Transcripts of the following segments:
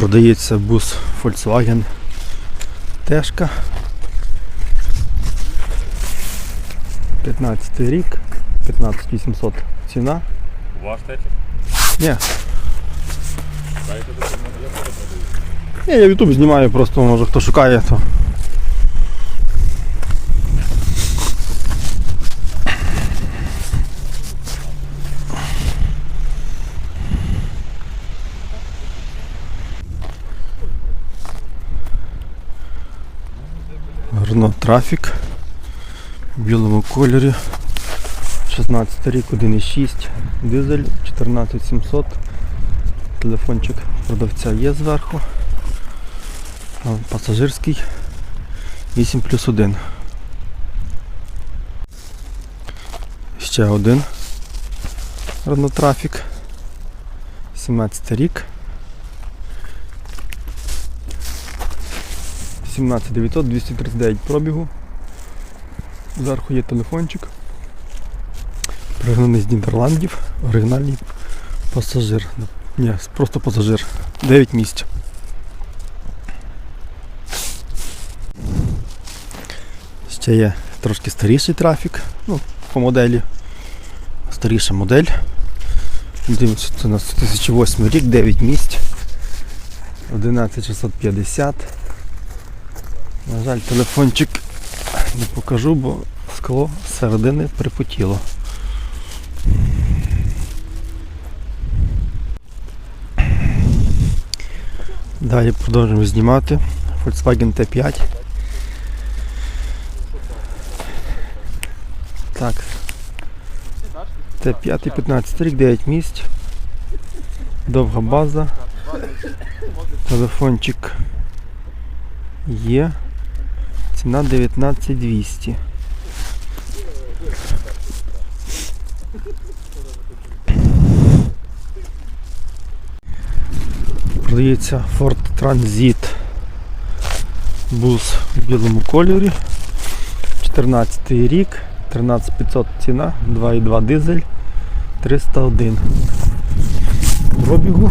Продається бус Volkswagen Тешка. 15 рік, 15800 ціна. Ваш течик? Ні, Дайте я теж. Ні, я в YouTube знімаю, просто може хто шукає, то. Renault Traffic в білому кольорі. 16 рік, 1,6 дизель, 14700. Телефончик продавця є зверху. Пасажирський 8 плюс 1. Ще один. Renault Traffic. 17 рік. 17900, 239 пробігу. Зверху є телефончик. Пригнаний з Нідерландів. Оригінальний пасажир. Ні, просто пасажир. 9 місць. Ще є трошки старіший трафік. Ну, по моделі. Старіша модель. Дивимося, це у нас 2008 рік, 9 місць. 11650. На жаль, телефончик не покажу, бо скло з середини припотіло. Далі продовжуємо знімати Volkswagen T5. Так. Т5 15 рік, 9 місць. Довга база. Телефончик є. Ціна 19200. Продається Ford Transit бус в білому кольорі. 14 рік, 13500 ціна, 2,2 дизель, 301 пробігу.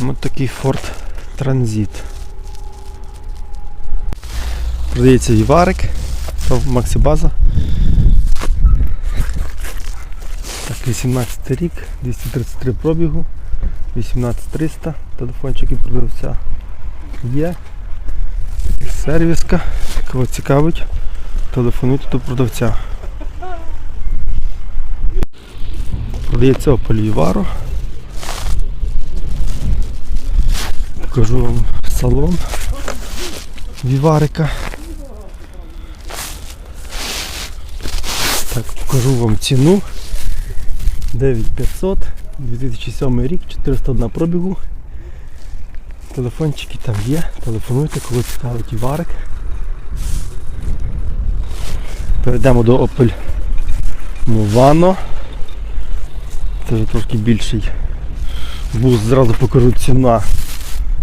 Ось такий Ford Transit. Продається Віварик, Максибаза. Так, 18 рік, 233 пробігу, 18300, телефончики продавця є. Сервіска, кого цікавить, телефонуйте до продавця. Продається Vivaro. Покажу вам салон Віварика. Так, покажу вам ціну. 9500, 2007 рік, 401 пробігу. Телефончики там є, телефонуйте, коли цікавить Віварик. Перейдемо до Opel Movano. Це вже трошки більший бус, зразу покажу ціна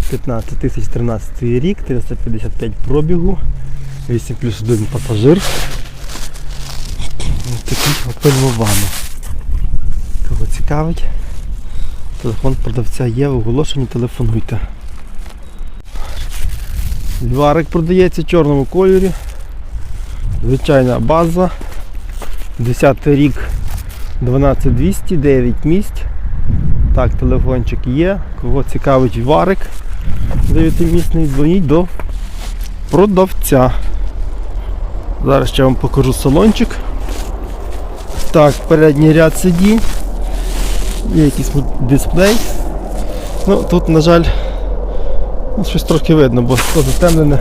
15 тисяч 13 рік, 355 пробігу, 8 плюс 1 пасажир. Такий Кого цікавить, телефон продавця є, в оголошенні телефонуйте. Льварик продається в чорному кольорі. Звичайна база. 10 рік 12200, 9 місць. Так, телефончик є. Кого цікавить варик 9-місний, дзвоніть до продавця. Зараз ще вам покажу салончик. Так, передній ряд сидінь. Є якийсь дисплей. Ну, тут, на жаль, ну, щось трошки видно, бо затемнене.